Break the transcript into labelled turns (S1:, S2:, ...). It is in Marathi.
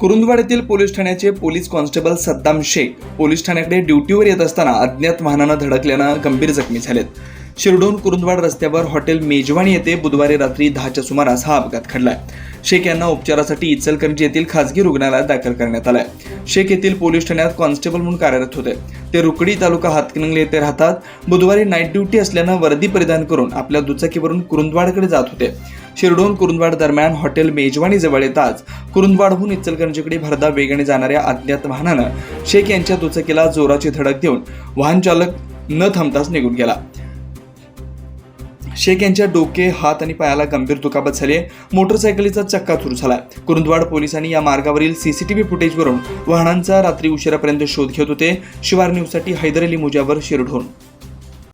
S1: कुरुंदवाड येथील पोलीस ठाण्याचे police constable Saddam Shaikh police ठाण्याकडे ड्युटीवर येत असताना अज्ञात वाहनानं धडकल्यानं गंभीर जखमी झालेत. शिरडोन कुरुंदवाड रस्त्यावर हॉटेल मेजवानी येथे बुधवारी रात्री दहाच्या सुमारास हा अपघात घडलाय. शेख यांना उपचारासाठी इचलकरंजी येथील खासगी रुग्णालयात दाखल करण्यात आलाय. शेख येथील पोलीस ठाण्यात कॉन्स्टेबल म्हणून कार्यरत होते. ते रुकडी तालुका हातकणंगले येथे राहतात. बुधवारी नाईट ड्युटी असल्यानं वर्दी परिधान करून आपल्या दुचाकीवरून कुरुंदवाडकडे जात होते. शिरडोन कुरुंदवाड दरम्यान हॉटेल मेजवानी जवळ येताच कुरुंदवाडहून इचलकरंजीकडे भरदा वेगाने जाणाऱ्या अज्ञात वाहनानं शेख यांच्या दुचाकीला जोराची धडक देऊन वाहन चालक न थांबताच निघून गेला. शेख यांच्या डोके हात आणि पायाला गंभीर दुखापत झाली आहे. मोटरसायकलीचा चक्का सुरू झाला कुरुंदवाड पोलिसांनी या मार्गावरील सीसीटीव्ही फुटेजवरून वाहनांचा रात्री उशिरापर्यंत शोध घेत होते. शिवार न्यूजसाठी हैदर अली मुजावर शिरढोण.